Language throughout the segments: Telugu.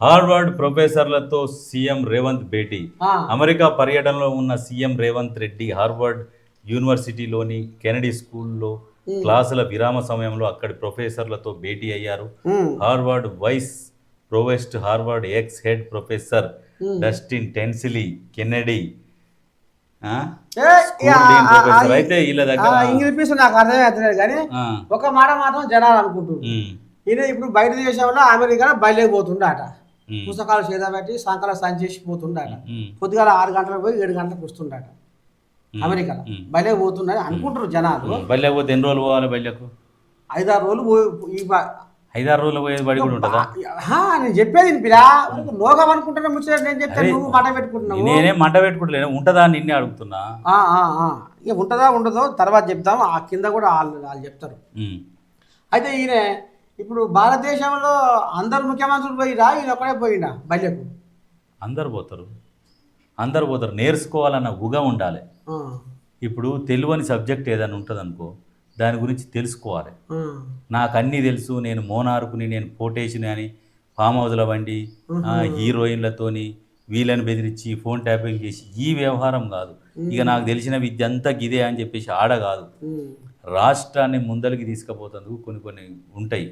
హార్వర్డ్ ప్రొఫెసర్లతో సీఎం రేవంత్ భేటీ. అమెరికా పర్యటనలో ఉన్న సీఎం రేవంత్ రెడ్డి హార్వర్డ్ యూనివర్సిటీలోని కెనడీ స్కూల్లో క్లాసుల విరామ సమయంలో అక్కడి ప్రొఫెసర్లతో భేటీ అయ్యారు. Harvard vice provost Harvard ex head professor Dustin Tingley Kennedy. అయితే వీళ్ళ దగ్గర ఇంగ్లీష్ కానీ ఒక మాట మాత్రం జనాలు అనుకుంటున్నారు. ఈయన ఇప్పుడు బయట దేశంలో అమెరికా బయలుదేరిపోతుండట. ఉమ్, పుస్తకాలు చేత పెట్టి సంకల సంచేసి పోతుండట. ఉమ్, పొద్దుగాల ఆరు గంటలకు పోయి ఏడు గంటలకు వస్తుండట. అమెరికాలో. ఉమ్. బయలుదేరి పోతుండని అనుకుంటారు జనాలు. బల్లె పోతే ఎన్ని రోజులు పోవాలి బల్లెకు ఐదారు రోజులు పోయి- ఐదారు రోజులు పోయేది బడి కూడా ఉంటుందా? నేను చెప్పేది పిరా లోకం అనుకుంటున్నా ముచ్చట నేను చెప్తాను నువ్వు మాట పెట్టుకుంటున్నావు. నేనేం మంట పెట్టుకుంటలేను. ఉంటుందా అని నిన్నే అడుగుతున్నా. ఇక ఉంటుందా ఉండదో తర్వాత చెప్తాం. ఆ కింద కూడా వాళ్ళు వాళ్ళు చెప్తారు. అయితే ఈయన ఇప్పుడు భారతదేశంలో అందరు ముఖ్యమంత్రులు పోయిరా ఈయన ఒక్కడే పోయిండా బల్యకు అందరు పోతారు. అందరు పోతారు. నేర్చుకోవాలన్న ఉగ ఉండాలి. ఇప్పుడు తెలియని సబ్జెక్ట్ ఏదైనా ఉంటుంది అనుకో దాని గురించి తెలుసుకోవాలి. నాకు అన్నీ తెలుసు. నేను మోనార్కుని నేను కోటేషన్ అని ఫామ్ హౌస్ల ఆ, హీరోయిన్లతోని వీళ్ళని బెదిరించి ఫోన్ ట్యాపింగ్ చేసి ఈ వ్యవహారం కాదు. ఇక నాకు తెలిసిన విద్య అంతా గిదే అని చెప్పేసి ఆడ కాదు. రాష్ట్రాన్ని ముందరికి తీసుకుపోతందుకు కొన్ని కొన్ని ఉంటాయి.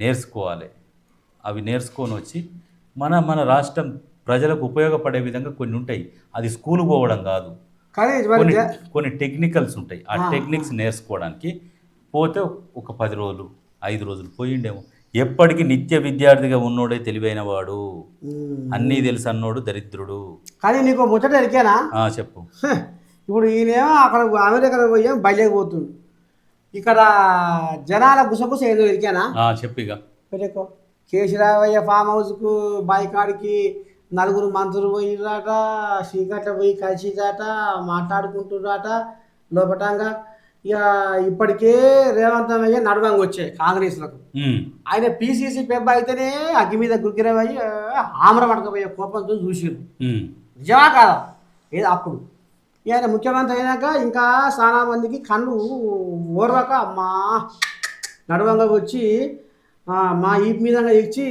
నేర్చుకోవాలి. అవి నేర్చుకొని వచ్చి మన మన రాష్ట్రం ప్రజలకు ఉపయోగపడే విధంగా కొన్ని ఉంటాయి. అది స్కూల్ పోవడం కాదు. కొన్ని కొన్ని టెక్నికల్స్ ఉంటాయి. ఆ టెక్నిక్స్ నేర్చుకోవడానికి పోతే ఒక పది రోజులు ఐదు రోజులు పోయిండేమో. ఎప్పటికీ నిత్య విద్యార్థిగా ఉన్నోడే తెలివైన వాడు. అన్నీ తెలుసు అన్నోడు దరిద్రుడు. కానీ నీకు ముచ్చట ఎరికేనా చెప్పు. ఇప్పుడు ఈయనేమో అక్కడ అమెరికాలో పోయాం బయలుపోతుంది ఇక్కడ జనాల గుసగుస ఏదో ఎరికేనా? చెప్పిగా పెట్టుకో కేశరావయ్య ఫామ్ హౌస్కు బాయికాడికి నలుగురు మంత్రులు పోయిరాట చీకట్ల పోయి కలిసిరాట మాట్లాడుకుంటున్నారట లోపటంగా. ఇక ఇప్పటికే రేవంత్ అయ్య నడవంగా వచ్చాయి కాంగ్రెస్లకు. ఆయన పీసీసీ పెబ్బ అయితేనే అగ్గి మీద గుగ్గిరవయ్యి ఆమ్ర పడకపోయే కోపంతో చూసిరు నిజమా కాదా? ఏదో అప్పుడు. ఆయన ముఖ్యమంత్రి అయినాక ఇంకా చాలా మందికి కళ్ళు ఓర్వక అమ్మా. నడవంగా వచ్చి మా ఈ మీద ఇచ్చి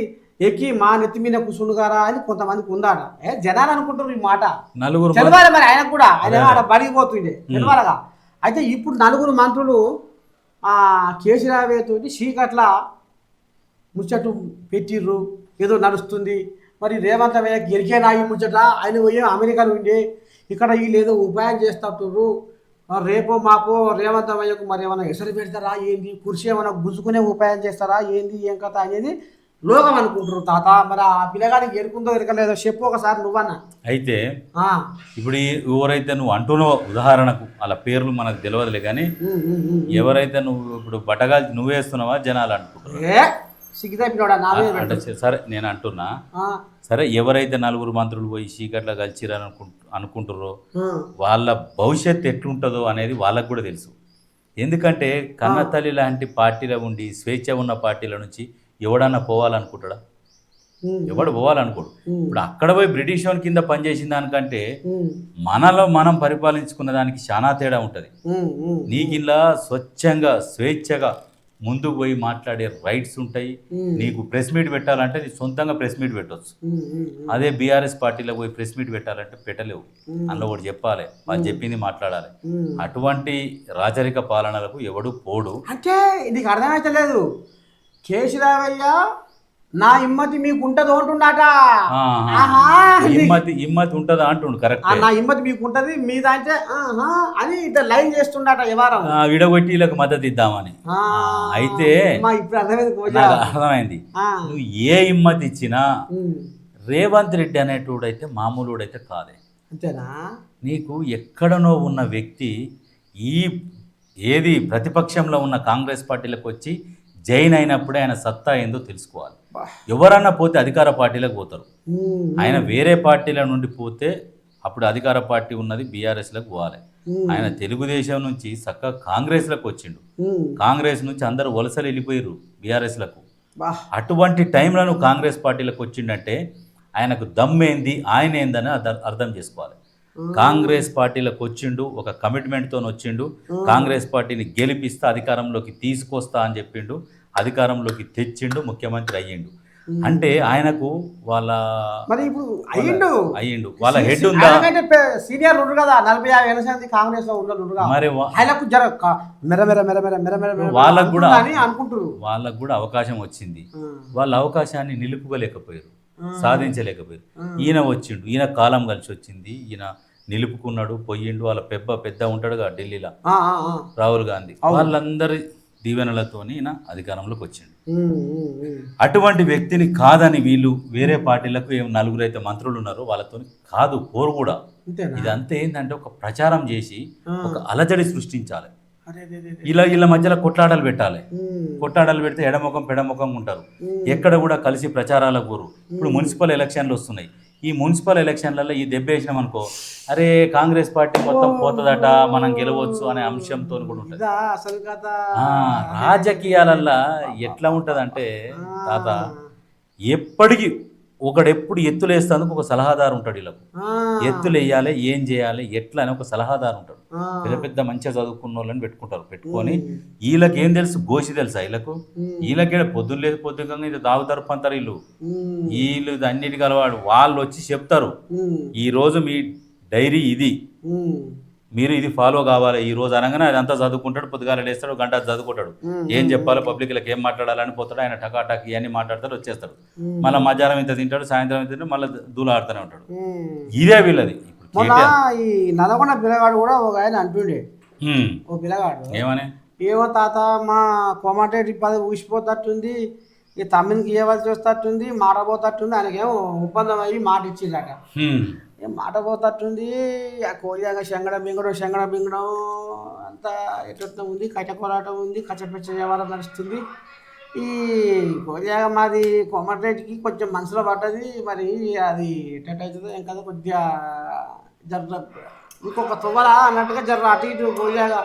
ఎక్కి మా నెత్తి మీద కూర్చుండుగారా అని కొంతమందికి ఉందాట. ఏ జనాలు అనుకుంటారు ఈ మాట. నలుగురు తెలవాలి మరి ఆయనకు కూడా. ఆయన ఆడ బడిగిపోతుండే తెలవాలగా. అయితే ఇప్పుడు నలుగురు మంత్రులు ఆ కేసీరావేతోటి చీకట్ల ముచ్చట్లు పెట్టిర్రు. ఏదో నడుస్తుంది. మరి రేవంత్ అయ్యకి ఎరికేనా ఈ ముచ్చట ఆయన పోయి అమెరికాలో ఉండి. ఇక్కడ వీళ్ళు ఏదో ఉపాయం చేస్తట్టుర్రు ఆ రేపో మాపో రేవంత్ అయ్యకు మరి ఏమైనా ఎసరు పెడతారా? ఏంది? కుర్చీ ఏమైనా గుంజుకునే ఉపాయం చేస్తారా? ఏంది? ఏం కథ అనేది లోకం అనుకుంటారు తాత. మరి ఆ పిల్లగాడికి ఎరుకుందో ఎరకలేదో చెప్పు ఒకసారి నువ్వన్నా. అయితే ఆ, ఇప్పుడు ఎవరైతే నువ్వు అంటున్నావో ఉదాహరణకు అలా పేర్లు మనకు తెలియదులే కానీ. ఎవరైతే నువ్వు ఇప్పుడు బట్టగాలి నువ్వేస్తున్నావా జనాలు అనుకుంటున్నారు? అంటే. సరే నేను అంటున్నా. సరే ఎవరైతే నలుగురు మంత్రులు పోయి చీకట్ల కలిసిరని అనుకుంటు అనుకుంటుర్రో ఆ, వాళ్ళ భవిష్యత్తు ఎట్లుంటుందో అనేది వాళ్ళకు కూడా తెలుసు. ఎందుకంటే కన్నతల్లి లాంటి పార్టీలో ఉండి స్వేచ్ఛ ఉన్న పార్టీల నుంచి ఎవడన్నా పోవాలనుకుంటాడా? ఎవడు పోవాలనుకోడు. ఇప్పుడు అక్కడ పోయి బ్రిటిష్ వాని కింద పనిచేసిన దానికంటే మనలో మనం పరిపాలించుకున్న దానికి చాలా తేడా ఉంటుంది. నీకిలా స్వచ్ఛంగా స్వేచ్ఛగా ముందుకు పోయి మాట్లాడే రైట్స్ ఉంటాయి. నీకు ప్రెస్ మీట్ పెట్టాలంటే నీ సొంతంగా ప్రెస్ మీట్ పెట్టవచ్చు. అదే బీఆర్ఎస్ పార్టీలో పోయి ప్రెస్ మీట్ పెట్టాలంటే పెట్టలేవు. అందులో ఒకటి చెప్పాలి. వాళ్ళు చెప్పింది మాట్లాడాలి. అటువంటి రాచరిక పాలనలకు ఎవడు పోడు? అంటే నీకు అర్థమైతలేదు. కేశరావయ్య నా ఇమ్మతి మీకు ఉంటది అంటున్నాట నీ- ఇమ్మతి ఇమ్మతి ఉంటుందా అంటుండు కరెక్ట్ నా ఇమ్మతి మీకు ఉంటది మీద అంటే ఆహా అని ఇట్లా లైన్ చేస్తుండట వ్యవహారం విడగొట్టి వీళ్ళకి మద్దతు ఇద్దామని. అయితే ఇప్పుడు అర్థమైంది నువ్వు ఏ ఇమ్మతి ఇచ్చినా రేవంత్ రెడ్డి అనేటోడైతే మామూలుడైతే కాదే. అంతేనా? నీకు ఎక్కడనో ఉన్న వ్యక్తి ఈ ఏది ప్రతిపక్షంలో ఉన్న కాంగ్రెస్ పార్టీలకు వచ్చి జైన్ అయినప్పుడే ఆయన సత్తా ఏందో తెలుసుకోవాలి. ఎవరన్నా పోతే అధికార పార్టీలకు పోతారు. ఆయన వేరే పార్టీల నుండి పోతే అప్పుడు అధికార పార్టీ ఉన్నది బీఆర్ఎస్లకు పోవాలి. ఆయన తెలుగుదేశం నుంచి చక్కగా కాంగ్రెస్లకు వచ్చిండు. కాంగ్రెస్ నుంచి అందరూ వలసలు వెళ్ళిపోయారు బీఆర్ఎస్లకు. అటువంటి టైంలో నువ్వు కాంగ్రెస్ పార్టీలకు వచ్చిండంటే ఆయనకు దమ్మేంది ఆయన ఏందని అర్థ- అర్థం చేసుకోవాలి. కాంగ్రెస్ పార్టీలకు వచ్చిండు ఒక కమిట్మెంట్తో వచ్చిండు కాంగ్రెస్ పార్టీని గెలిపిస్తా అధికారంలోకి తీసుకొస్తా అని చెప్పిండు. అధికారంలోకి తెచ్చిండు ముఖ్యమంత్రి అయ్యిండు. అంటే ఆయనకు వాళ్ళ మరి ఇప్పుడు అయ్యిండు. అయ్యిండు. వాళ్ళ హెడ్ ఉందా? సీనియర్ ఉండ్రు కదా నలభై యాభై ఏళ్ళ సంది కాంగ్రెస్లో ఉండరు మరి ఆయనకు జర మెర మెర మెర మెర మెర మెర వాళ్ళకు కూడా- అని అనుకుంటారు వాళ్ళకు కూడా అవకాశం వచ్చింది. వాళ్ళ అవకాశాన్ని నిలుపుకోలేకపోయారు. సాధించలేకపోయారు. ఈయన వచ్చిండు. ఈయన కాలం కలిసి వచ్చింది. ఈయన నిలుపుకున్నాడు పోయిండు. వాళ్ళ పెద్ద పెద్ద ఉంటాడుగా ఢిల్లీలో. రాహుల్ గాంధీ. వాళ్ళందరి దీవెనలతో ఈయన అధికారంలోకి వచ్చిండు. ఉమ్. అటువంటి వ్యక్తిని కాదని వీళ్ళు వేరే పార్టీలకు ఏం నలుగురు అయితే మంత్రులు ఉన్నారో వాళ్ళతో కాదు పోరు కూడా. ఇదంతా ఏంటంటే ఒక ప్రచారం చేసి. ఒక అలజడి సృష్టించాలి. ఇలా వీళ్ళ మధ్యలో కొట్లాటలు పెట్టాలి. ఉమ్, కొట్లాటలు పెడితే ఎడముఖం పెడముఖం ఉంటారు. ఎక్కడ కూడా కలిసి ప్రచారాలకు పోరు. ఇప్పుడు మున్సిపల్ ఎలక్షన్లు వస్తున్నాయి. ఈ మున్సిపల్ ఎలక్షన్లలో ఈ దెబ్బ వేసినాం అనుకో అరే కాంగ్రెస్ పార్టీ మొత్తం పోతుందట మనం గెలవచ్చు అనే అంశంతో కూడా ఉంటుంది. అసలు రాజకీయాలల్లో ఎట్లా ఉంటుందంటే తాత ఎప్పటికీ ఒకడెప్పుడు ఎత్తులు వేస్తేందుకు ఒక సలహాదారు ఉంటాడు వీళ్ళకు. ఆ, ఎత్తులు వేయాలి ఏం చేయాలి ఎట్లా అని ఒక సలహాదారు ఉంటాడు. పెద్ద పెద్ద మంచిగా చదువుకున్న వాళ్ళని పెట్టుకుంటారు పెట్టుకొని వీళ్ళకి ఏం తెలుసు? గోసి తెలుసా వీళ్ళకు వీళ్ళకి పొద్దున్న లేదు పొద్దుగా ఇది తాగుతారు పంతారు వీళ్ళు. వీళ్ళు ఇది అన్నిటికీ అలవాడు వాళ్ళు వచ్చి చెప్తారు. ఈ రోజు మీ డైరీ ఇది. మీరు ఇది ఫాలో కావాలి ఈ రోజు అనగానే అదంతా చదువుకుంటాడు పొద్దుగాల లేస్తాడు గంట చదువుకుంటాడు. ఏం చెప్పాలో పబ్లిక్లకు ఏం మాట్లాడాలని పోతాడు ఆయన టకాటక్ ఇవన్నీ మాట్లాడతాడు వచ్చేస్తాడు. మళ్ళీ మధ్యాహ్నం ఇంత తింటాడు సాయంత్రం ఇంత తింటాడు మళ్ళీ దూలాడుతూనే ఉంటాడు. ఉమ్. ఇదే వీళ్ళది. మొన్న. ఈ నల్గొండ పిల్లగాడు కూడా ఒక ఆయన అంటుండే. ఓ పిల్లగాడు. ఏమని? ఏమో తాత మా కోమటేటి పది ఊసిపోతట్టుంది ఈ తమ్మినికి ఇవ్వాల్సి వస్తట్టుంది మాట పోతట్టుంది ఆయనకేమో ఒప్పందం అయ్యి మాట ఇచ్చిందట. ఏం మాట పోతట్టుంది? ఆ కోరియాగా శంగడం మింగడం శంగడం మింగడం అంతా ఎట్లా ఉంది? కచ్చ పోరాటం ఉంది కచ్చపెచ్చ వ్యవహారం నడుస్తుంది. ఈ కోరియాగా మాది కోమటేటికి కొంచెం మనసులో పడ్డది. మరి అది ఎట్టయితుందో ఏం కదా కొద్దిగా జర ఇంకొక తువ్వల అన్నట్టుగా జర అటు ఇటు కోరియాగా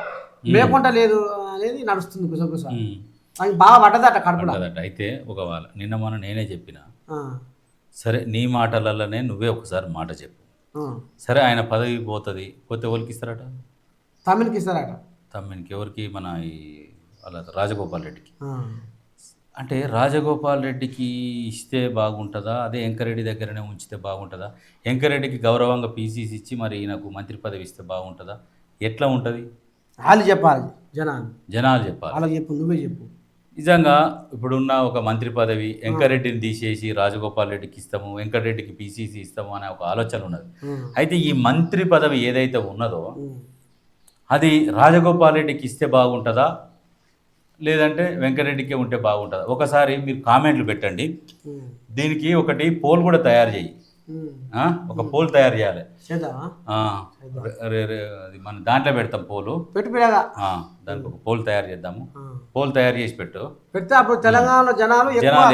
లేకుండా లేదు అనేది నడుస్తుంది ఉమ్. అది బాగా పడ్డదట కడుపులో. అయితే ఒక వాళ్ళ నిన్న మొన్న నేనే చెప్పిన. సరే నీ మాటలలోనే నువ్వే ఒకసారి మాట చెప్పు. సరే ఆయన పదవి పోతుంది. పోతే ఎవరికి ఇస్తారట? తమిళకి ఇస్తారట. తమ్మినికి ఎవరికి? మన ఈ వాళ్ళ రాజగోపాల్ రెడ్డికి. అంటే రాజగోపాల్ రెడ్డికి ఇస్తే బాగుంటుందా? అదే వెంకరెడ్డి దగ్గరనే ఉంచితే బాగుంటుందా? వెంకరెడ్డికి గౌరవంగా పీసీసీ ఇచ్చి మరి ఈయనకు మంత్రి పదవి ఇస్తే బాగుంటుందా? ఎట్లా ఉంటుంది? వాళ్ళు చెప్పాలి జనాలు. జనాలు చెప్పాలి. వాళ్ళకి చెప్పు నువ్వే చెప్పు. నిజంగా ఇప్పుడున్న ఒక మంత్రి పదవి వెంకరెడ్డిని తీసేసి రాజగోపాల్ రెడ్డికి ఇస్తాము వెంకటరెడ్డికి పీసీసీ ఇస్తాము అనే ఒక ఆలోచన ఉన్నది. అయితే ఈ మంత్రి పదవి ఏదైతే ఉన్నదో. అది రాజగోపాల్ రెడ్డికి ఇస్తే బాగుంటుందా లేదంటే వెంకటరెడ్డికే ఉంటే బాగుంటుందా ఒకసారి మీరు కామెంట్లు పెట్టండి. దీనికి ఒకటి పోల్ కూడా తయారు చేయి? ఒక పోల్ తయారు చేయాలి అది మన దాంట్లో పెడతాం పోలు. పెట్టు దానికి ఒక పోల్ తయారు చేద్దాము. పోల్ తయారు చేసి పెట్టు. పెడితే అప్పుడు తెలంగాణలో జనాలు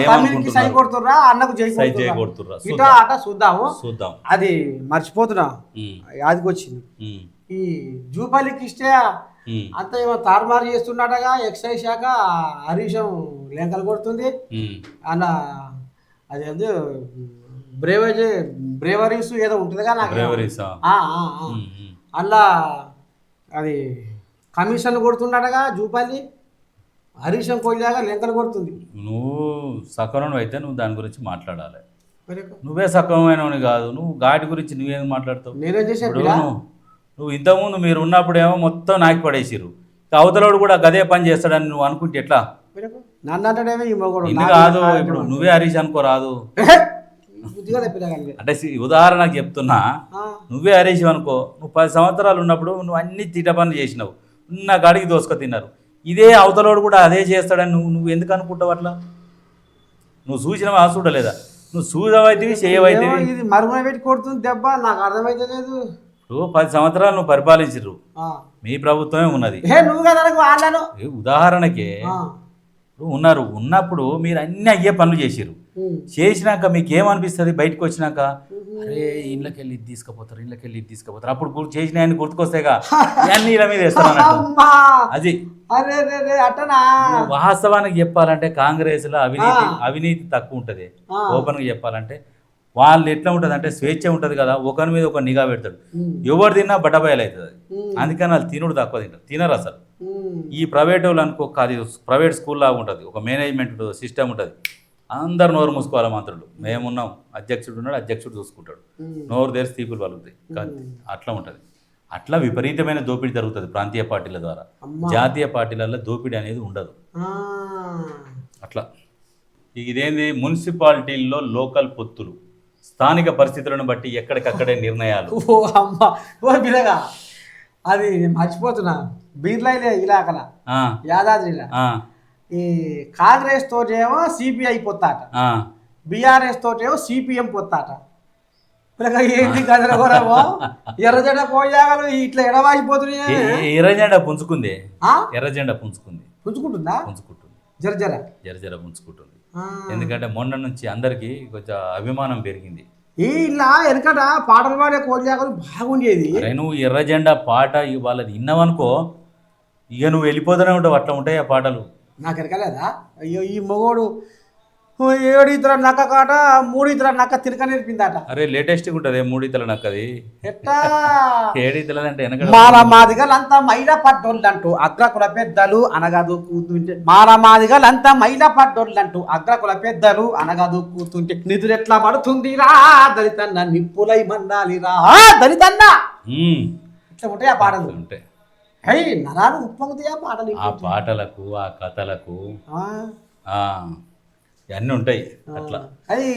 తమిళకి? సై కొడుతుర్రా అన్నకు సై కొడుతుర్రా? చేయకూడుతుర్రా ఇట అట చూద్దాము. చూద్దాం. అది మర్చిపోతున్నా. ఉమ్, యాదికి వచ్చింది ఉమ్, ఈ జూపల్లికి ఇస్తే అంత ఏమో తారుమారు చేస్తున్నాడగా ఎక్సైజ్ శాఖ హరీషం లేఖలు కొడుతుంది. అలా అదేంది బ్రేవరీ బ్రేవరీస్ ఏదో ఉంటుందిగా నాకు. బ్రేవరీసా. అలా అది కమిషన్ కొడుతున్నాడగా జూపల్లి హరీశం కొయ్యాగా లెంకలు కొడుతుంది. నువ్వు సకరం అయితే నువ్వు దాని గురించి మాట్లాడాలి. నువ్వే సక్రమమైనవని కాదు. నువ్వు ఘాటి గురించి నువ్వేం మాట్లాడతావు? నేనేం ఇప్పుడు నువ్వు ఇంతకుముందు మీరు ఉన్నప్పుడు ఏమో మొత్తం నాకి పడేసిర్రు. అవతలోడు కూడా గదే పని చేస్తాడని నువ్వు అనుకుంటే ఎట్లా? నన్ను అంటాడేమో కాదు? కాదు. ఇప్పుడు నువ్వే హరీష్ అనుకోరాదు. అంటే ఉదాహరణకు చెప్తున్నా నువ్వే హరీష్ అనుకో నువ్వు పది సంవత్సరాలు ఉన్నప్పుడు నువ్వు అన్ని తీట పనులు చేసినావు ఉన్న గాడికి దోసుక తిన్నారు. ఇదే అవతలోడు కూడా అదే చేస్తాడని నువ్వు నువ్వు ఎందుకు అనుకుంటావు అట్లా? నువ్వు చూసినవా చూడలేదా? నువ్వు చూడవైతివి చేయవైతివి. ఇది మరుగున పెట్టి కొడుతుంది దెబ్బ నాకు అర్థమైతే లేదు. ఇప్పుడు పది సంవత్సరాలు నువ్వు పరిపాలించరు. మీ ప్రభుత్వమే ఉన్నది. ఉదాహరణకే. ఇప్పుడు ఉన్నారు ఉన్నప్పుడు మీరు అన్ని అయ్యే పనులు చేసిర్రు. ఉమ్. చేసినాక మీకు ఏమనిపిస్తుంది బయటకు వచ్చినాక అరే ఇళ్ళకి వెళ్ళి ఇది తీసుకుపోతారు ఇళ్ళకి వెళ్ళి ఇది తీసుకుపోతారు. అప్పుడు గుర్తు చేసిన ఆయన గుర్తుకొస్తేగా అన్ని ఇలా మీద వేస్తాను అది. వాస్తవానికి చెప్పాలంటే కాంగ్రెస్లో అవినీతి. అవినీతి తక్కువ ఉంటది. ఓపెన్గా చెప్పాలంటే. వాళ్ళు ఎట్లా ఉంటది అంటే స్వేచ్ఛ ఉంటది కదా ఒకరి మీద ఒక నిఘా పెడతాడు. ఎవరు తిన్నా బట్టబయలు అవుతుంది. అందుకని వాళ్ళు తినుడు తక్కువ తింటారు తినరు అసలు. ఈ ప్రైవేట్ వాళ్ళు అనుకో అది ప్రైవేట్ స్కూల్ లాగా ఉంటుంది. ఒక మేనేజ్మెంట్ సిస్టమ్ ఉంటుంది. అందరు నోరు మూసుకోవాలి మంత్రులు. మేమున్నాం. అధ్యక్షుడు ఉన్నాడు అధ్యక్షుడు చూసుకుంటాడు. నోరు తెరిచి తీపులు పలుకుతాయి. కాదు, అట్లా ఉంటుంది. అట్లా విపరీతమైన దోపిడీ జరుగుతుంది ప్రాంతీయ పార్టీల ద్వారా. జాతీయ పార్టీలలో దోపిడీ అనేది ఉండదు. అట్లా. ఇదేంది? మున్సిపాలిటీల్లో లోకల్ పొత్తులు. స్థానిక పరిస్థితులను బట్టి ఎక్కడికక్కడే నిర్ణయాలు. ఓ అమ్మ. ఓ బిరగా అది నేను మర్చిపోతున్నా. బీర్లైలే ఇలాకల యాదాద్రిలా. ఈ కాంగ్రెస్ తోటేమో సిపిఐ పొత్తాట. బీఆర్ఎస్ తోటేమో సిపిఎం పొత్తాట. ఏంటి గదరగోరమో ఎర్రజెండ కోయాగలు ఇట్లా ఎడవాసిపోతున్నాయి ఎర్రజెండా పుంజుకుంది. ఆ? ఎర్రజెండా పుంజుకుంది. పుంజుకుంటుందా? పుంజుకుంటుంది. జర జర జర జర పుంజుకుంటుంది. ఎందుకంటే మొన్న నుంచి అందరికీ కొంచెం అభిమానం పెరిగింది. ఈ ఇలా వెనకట పాటలు పాడే కోడియాగలు బాగుండేది. నువ్వు ఎర్ర జెండా పాట వాళ్ళది విన్నావనుకో ఇక నువ్వు వెళ్ళిపోతూనే ఉంటావు అట్లా ఉంటాయి ఆ పాటలు? నాకు ఎరకలేదా అయ్యో ఈ మొగోడు. ఏడు ఇతర నక్క కాట మూడు ఇతర నక్క తినక నేర్పిందట. అరే లేటెస్ట్గా ఉంటుంది మూడితల నక్కది. ఎట్టా? ఏడితల అంటే వెనక మాల మాదిగలంతా మైల పడ్డోళ్ళంటూ అగ్రకుల పెద్దలు అనగదు కూతుంటే మాల మాదిగలంతా మైల పడ్డోళ్ళంటూ అగ్రకుల పెద్దలు అనగదు కూతుంటే నిధులు ఎట్లా పడుతుంది రా దళితన్న నిప్పులై మండాలి రా దళితన్న! ఇట్లా ఉంటాయి ఆ పాటలు ఉంటాయి. నరాలు ఉప్పొంగుతాయి ఆ పాటలు ఆ పాటలకు ఆ కథలకు ఇవన్నీ ఉంటాయి అట్లా. అది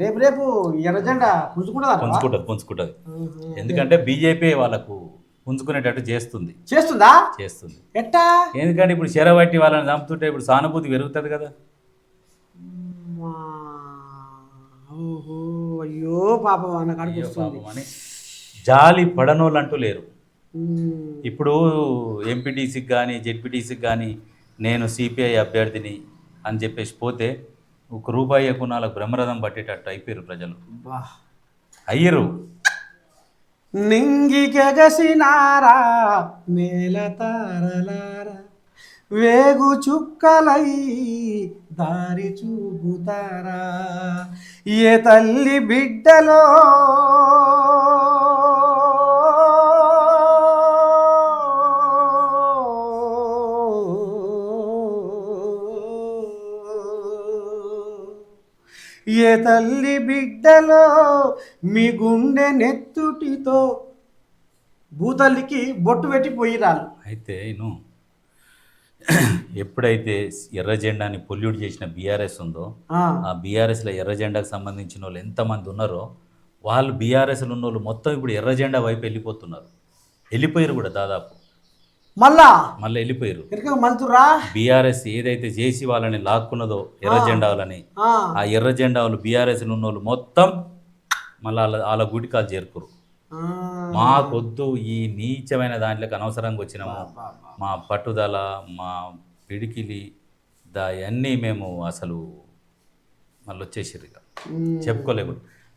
రేపు రేపు ఎర్రజెండా పుంజుకుంటుందా పుంజుకుంటుంది. పుంజుకుంటుంది ఎందుకంటే బీజేపీ వాళ్ళకు పుంజుకునేటట్టు చేస్తుంది. చేస్తుందా? చేస్తుంది. ఎట్టా? ఎందుకంటే ఇప్పుడు చెరబట్టి వాళ్ళని చంపుతుంటే ఇప్పుడు సానుభూతి పెరుగుతుంది కదా. అయ్యో పాపం అన్న జాలి పడనోళ్ళంటూ లేరు. ఇప్పుడు ఎంపీటీసీకి కానీ జెడ్పీటీసీకి కానీ నేను సిపిఐ అభ్యర్థిని అని చెప్పేసి పోతే ఒక రూపాయి ఎక్కువ నాలుగు బ్రహ్మరథం పట్టేటట్టు అయిపోయారు ప్రజలు. అయ్యరు నింగికెగసినారా నేల తారలారా వేగు చుక్కలై దారి చూపుతారా ఏ తల్లి బిడ్డలో ఏ తల్లి బిడ్డలో మీ గుండె నెత్తుటితో భూతల్లికి బొట్టు పెట్టి పోయిరాలు అయితే నేను ఎప్పుడైతే ఎర్ర జెండాని పొల్యూట్ చేసిన బీఆర్ఎస్ ఉందో ఆ, ఆ బీఆర్ఎస్లో ఎర్ర జెండాకు సంబంధించిన వాళ్ళు ఎంతమంది ఉన్నారో వాళ్ళు బీఆర్ఎస్లో ఉన్న వాళ్ళు మొత్తం ఇప్పుడు ఎర్ర జెండా వైపు వెళ్ళిపోతున్నారు. వెళ్ళిపోయారు కూడా దాదాపు. మళ్ళా? మళ్ళీ వెళ్ళిపోయారు ఎనక మంతురా బీఆర్ఎస్ ఏదైతే చేసి వాళ్ళని లాక్కున్నదో ఎర్ర జెండా వాళ్ళని ఆ, ఎర్ర జెండా వాళ్ళు బీఆర్ఎస్లో ఉన్న వాళ్ళు మొత్తం మళ్ళీ వాళ్ళ వాళ్ళ గుడికాలు చేరుకురు మాకొద్దు ఈ నీచమైన దాంట్లోకి అనవసరంగా వచ్చినాము. మా పట్టుదల మా పిడికిలి దా అన్నీ మేము అసలు మళ్ళీ వచ్చేసారు ఇక. ఉమ్.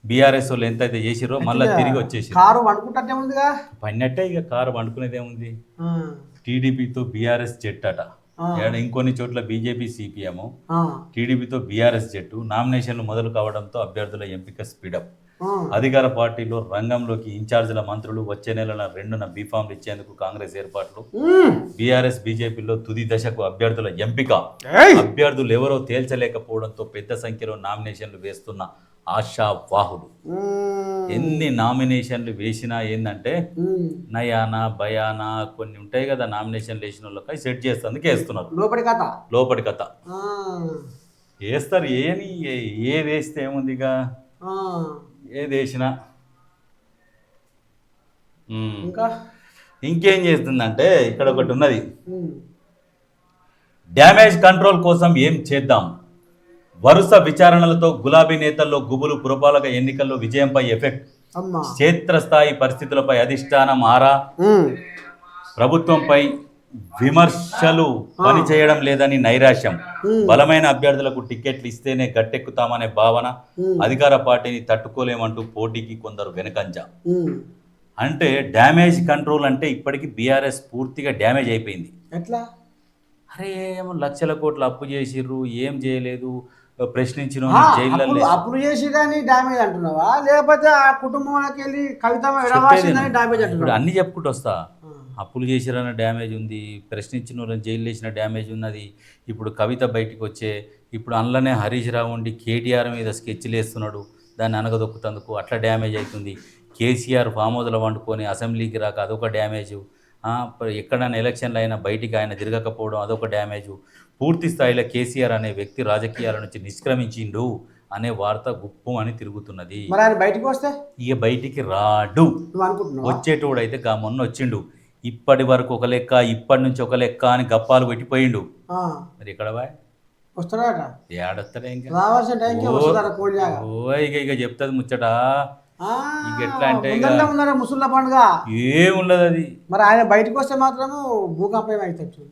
బీఆర్ఎస్ వాళ్ళు ఎంతైతే చేసిరో మళ్ళీ తిరిగి వచ్చేసారు కారు వండుకుంటే పన్నట్టే ఇక కారు వండుకునేదేముంది ఆ, టీడీపీతో బీఆర్ఎస్ జట్టు అట. ఆ. ఏడ ఇంకొన్ని చోట్ల బీజేపీ సిపిఎం టీడీపీతో బీఆర్ఎస్ జట్టు. నామినేషన్లు మొదలు కావడంతో అభ్యర్థుల ఎంపిక స్పీడప్. అధికార పార్టీలో రంగంలోకి ఇన్ఛార్జీల మంత్రులు వచ్చే నెలల రెండున బీఫామ్లు ఇచ్చేందుకు కాంగ్రెస్ ఏర్పాట్లు. బీఆర్ఎస్ బీజేపీలో తుది దశకు అభ్యర్థుల ఎంపిక! అభ్యర్థులు ఎవరో తేల్చలేకపోవడంతో పెద్ద సంఖ్యలో నామినేషన్లు వేస్తున్న ఆశావాహులు. ఎన్ని నామినేషన్లు వేసినా ఏంటంటే. నయానా భయానా కొన్ని ఉంటాయి కదా నామినేషన్లు వేసిన వాళ్ళకి సెట్ చేస్తేందుకు వేస్తున్నారు లోపలి కథ లోపటి కథ వేస్తారు ఏని ఏ- వేస్తే ఏముంది ఇక ఆ. ఏది వేసినా. ఇంకా? ఇంకేం చేస్తుందంటే ఇక్కడ ఒకటి ఉన్నది. డ్యామేజ్ కంట్రోల్ కోసం ఏం చేద్దాం? వరుస విచారణలతో గులాబీ నేతల్లో గుబులు పురపాలక ఎన్నికల్లో విజయంపై ఎఫెక్ట్. క్షేత్రస్థాయి పరిస్థితులపై అధిష్టానం ఆరా. ప్రభుత్వంపై విమర్శలు పనిచేయడం లేదని నైరాశ్యం. బలమైన అభ్యర్థులకు టికెట్లు ఇస్తేనే గట్టెక్కుతామనే భావన. అధికార పార్టీని తట్టుకోలేమంటూ పోటీకి కొందరు వెనకంజ. అంటే డ్యామేజ్ కంట్రోల్ అంటే ఇప్పటికీ బీఆర్ఎస్ పూర్తిగా డ్యామేజ్ అయిపోయింది. ఎట్లా? అరే ఏమో లక్షల కోట్లు అప్పు చేసిర్రు ఏం చేయలేదు ప్రశ్నించిన జైల్లో అప్పులు చేసి కానీ డ్యామేజ్ అంటున్నావా? లేకపోతే ఆ కుటుంబంలోకి వెళ్ళి కవిత డ్యామేజ్ అంటున్నావా? అన్ని చెప్పుకుంటూ వస్తా. అప్పులు చేసిరన్న డ్యామేజ్ ఉంది ప్రశ్నించిన వాళ్ళని జైలు వేసిన డ్యామేజ్ ఉన్నది. ఇప్పుడు కవిత బయటికి వచ్చే ఇప్పుడు అందులోనే హరీష్ రావు ఉండి కేటీఆర్ మీద స్కెచ్లు వేస్తున్నాడు దాన్ని అనగదొక్కుతందుకు అట్లా డ్యామేజ్ అవుతుంది. కేసీఆర్ ఫామ్ హౌస్లో వండుకొని అసెంబ్లీకి రాక అదొక డ్యామేజు. ఎక్కడైనా ఎలక్షన్లు అయినా బయటికి ఆయన తిరగకపోవడం అదొక డ్యామేజు. పూర్తి స్థాయిలో కేసీఆర్ అనే వ్యక్తి రాజకీయాల నుంచి నిష్క్రమించిండు అనే వార్త గుప్పు అని తిరుగుతున్నది. బయటకు వస్తే? ఇక బయటికి రాడు. నువ్వు అనుకుంటున్నావు? వచ్చేటోడు అయితే గా మొన్న వచ్చిండు. ఇప్పటి వరకు ఒక లెక్క ఇప్పటి నుంచి ఒక లెక్క అని గప్పాలు పెట్టిపోయిండు. మరి ఇక్కడ బాయ్? వస్తాడట ఏడొస్తాడే ఇంకా? ఓ. ఇక ఇక చెప్తుంది ముచ్చట. ఇక ఎట్లా అంటే ముసుళ్ళ పండుగ? ఏముండదు అది మరి ఆయన బయటకు వస్తే మాత్రము భూకంపం అవుతాడు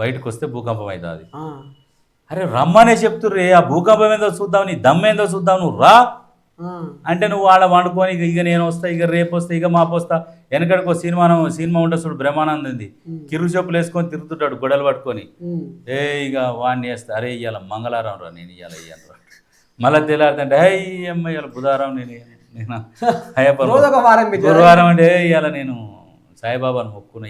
బయటకు వస్తే భూకంపం అవుతుంది. అరే రమ్మనే చెప్తుర్రే ఆ భూకంపం ఏందో చూద్దాం నీ దమ్మేందో చూద్దాం నువ్వు రా. అంటే నువ్వు వాళ్ళ వండుకొని ఇక నేను వస్తా ఇక రేపు వస్తా ఇక మాపు వస్తా. వెనకడికో సినిమా సినిమా ఉంటే చూడు బ్రహ్మానందంది కిరు చెప్పులు వేసుకొని తిరుగుతుంటాడు గొడవలు పట్టుకొని. ఏ ఇక వాడిని వేస్తా. అరే ఇవాళ మంగళవారం రా నేను ఇవాళ ఇయ్యాను మళ్ళీ తెల్లారుతుంటే హే అమ్మ ఇవాళ బుధవారం నేను నేను ఒక గురువారం అంటే ఇవాళ నేను సాయిబాబాను మొక్కున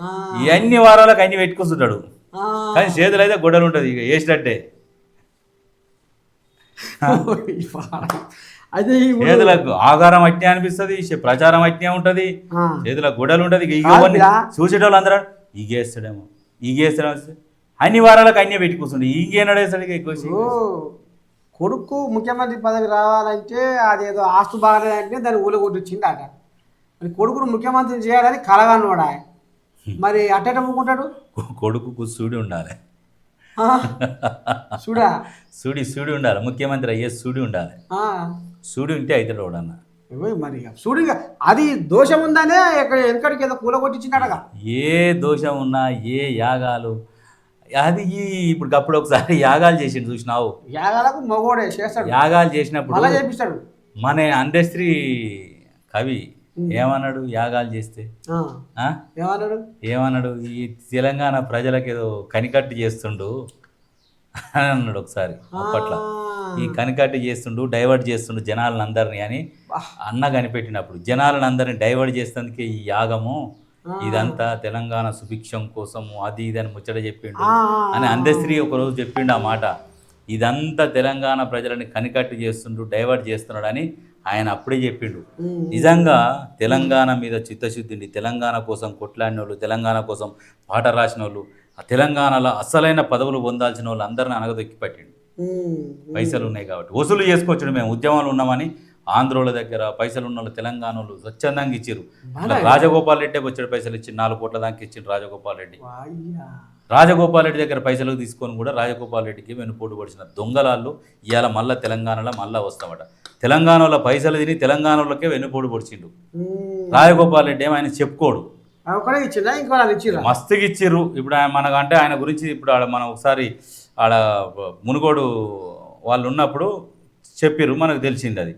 ఆ. ఈ అన్ని వారాలకు అన్ని పెట్టుకొస్తుంటాడు. కానీ చేతులు అయితే గొడవలు ఉంటుంది ఇక వేసినట్టే. ఊరు- చేతులకు ఆగారం అట్నే అనిపిస్తుంది ప్రచారం అట్నే ఉంటుంది ఆ. చేతులకు గొడవలు ఉంటుంది. ఇవన్నీ చూసేటోళ్ళు అందరూ ఈగేస్తాడేమో ఈగేస్తాడేమో అన్ని వారాలకు అన్నీ పెట్టి కూర్చుండే ఈగేనాడేస్తాడు ఇక ఎక్కువ ఓ, కొడుకు ముఖ్యమంత్రి పదవి రావాలంటే అదేదో ఆస్తు బాగాలేదంటే దాన్ని ఊలగొట్టించింది అట మరి కొడుకును ముఖ్యమంత్రిని చేయాలని కలగానోడా మరి అట్టేట ముక్కుంటాడు కొడుకు సూడి ఉండాలి? చూడా సూడి? సూడి ఉండాలి. ముఖ్యమంత్రి అయ్యే సూడి ఉండాలి. సూడి ఉంటే అవుతాడు వాడన్న ఏవో మరి అది దోషం ఉందనే వెనకడికి ఏదో కూల కొట్టించిందటగా. ఏ దోషం ఉన్నా ఏ యాగాలు అది ఇప్పుడు అప్పుడు ఒకసారి యాగాలు చేసిండు చూసినావు? యాగాలకు మగోడే చేస్తాడు. యాగాలు చేసినప్పుడు చేపిస్తాడు. మన అందశ్రీ కవి ఏమన్నాడు? యాగాలు చేస్తే? ఏమన్నాడు? ఏమన్నాడు? ఈ తెలంగాణ ప్రజలకు ఏదో కనికట్టు చేస్తుండు అని అన్నాడు ఒకసారి అప్పట్లో. ఈ కనికట్టు చేస్తుండు డైవర్ట్ చేస్తుండు జనాలను అందరినీ అని అన్న కనిపెట్టినప్పుడు జనాలను అందరిని డైవర్ట్ చేసేందుకే ఈ యాగము ఇదంతా తెలంగాణ సుభిక్షం కోసము అది ఇది అని ముచ్చట చెప్పిండు. అని అందశ్రీ ఒకరోజు చెప్పిండు ఆ మాట. ఇదంతా తెలంగాణ ప్రజలని కనికట్టు చేస్తుండు డైవర్ట్ చేస్తున్నాడు అని ఆయన అప్పుడే చెప్పిండు. నిజంగా తెలంగాణ మీద చిత్తశుద్ధిని తెలంగాణ కోసం కొట్లాడిన వాళ్ళు తెలంగాణ కోసం పాట రాసిన వాళ్ళు ఆ తెలంగాణలో అసలైన పదవులు పొందాల్సిన వాళ్ళు అందరిని అనగదొక్కి పట్టిండు. పైసలు ఉన్నాయి కాబట్టి. వసూలు చేసుకోవచ్చు మేము ఉద్యమాలు ఉన్నామని ఆంధ్రోల దగ్గర పైసలు ఉన్న వాళ్ళు తెలంగాణ వాళ్ళు స్వచ్ఛందంగా ఇచ్చారు. రాజగోపాల్ రెడ్డి వచ్చాడు పైసలు ఇచ్చి నాలుగు కోట్ల దాకా ఇచ్చిండు రాజగోపాల్ రెడ్డి. రాజగోపాల్ రెడ్డి దగ్గర పైసలు తీసుకొని కూడా రాజగోపాల్ రెడ్డికి వెనుపోటు పడిచిన దొంగలాళ్ళు ఇవాళ మళ్ళా తెలంగాణలో మళ్ళా వస్తామట. తెలంగాణలో పైసలు తిని తెలంగాణలోకే వెనుపోటు పొడిచిండు. రాజగోపాల్ రెడ్డి ఏమో ఆయన చెప్పుకోడు. మస్తుగా ఇచ్చిర్రు? ఇప్పుడు ఆయన మనకంటే ఆయన గురించి ఇప్పుడు ఆడ మనం ఒకసారి ఆడ మునుగోడు వాళ్ళు ఉన్నప్పుడు చెప్పిర్రు మనకు తెలిసింది అది.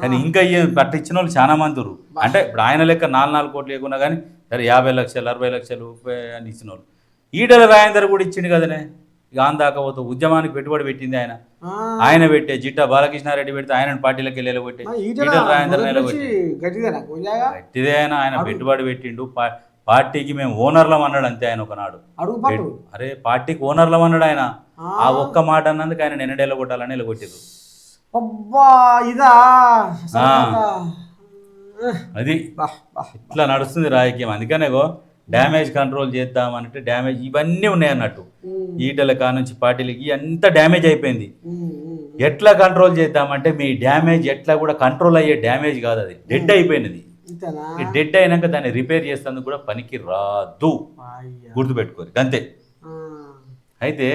కానీ ఇంకా పట్టించిన వాళ్ళు చాలా మంది. అంటే ఇప్పుడు ఆయన లెక్క నాలుగు నాలుగు కోట్లు లేకున్నా కానీ సరే యాభై లక్షలు అరవై లక్షలు ముప్పై అని ఇచ్చిన వాళ్ళు ఈటల రాయందర్ కూడా ఇచ్చిండు కదనే? ఇక ఆందాకపోతే ఉద్యమానికి పెట్టుబడి పెట్టింది ఆయన. ఆయన పెట్టే జిట్టా బాలకృష్ణారెడ్డి పెడితే ఆయన పార్టీలోకి నిలబెట్టి కొంచెంగా గట్టిదే ఆయన ఆయన పెట్టుబడి పెట్టిండు. పార్టీకి మేము ఓనర్లం అన్నాడు అంతే ఆయన ఒకనాడు. అరే పార్టీకి ఓనర్లం అన్నాడు ఆయన. ఆ. ఒక్క మాట అన్నందుకు ఆయన నిన్నడేలో కొట్టాలని నిలగొట్టారు. అది. ఇట్లా నడుస్తుంది రాజకీయం. అందుకనేగో డ్యామేజ్ కంట్రోల్ చేద్దామనంటే డ్యామేజ్ ఇవన్నీ ఉన్నాయి అన్నట్టు ఈటల కా నుంచి పార్టీలకి అంత డ్యామేజ్ అయిపోయింది. ఎట్లా కంట్రోల్ చేద్దామంటే మీ డ్యామేజ్ ఎట్లా కూడా కంట్రోల్ అయ్యే డ్యామేజ్ కాదు అది. డెడ్ అయిపోయినది. డెడ్ అయినాక దాన్ని రిపేర్ చేసేందుకు కూడా పనికి రాదు. గుర్తుపెట్టుకోరు. అంతే. అయితే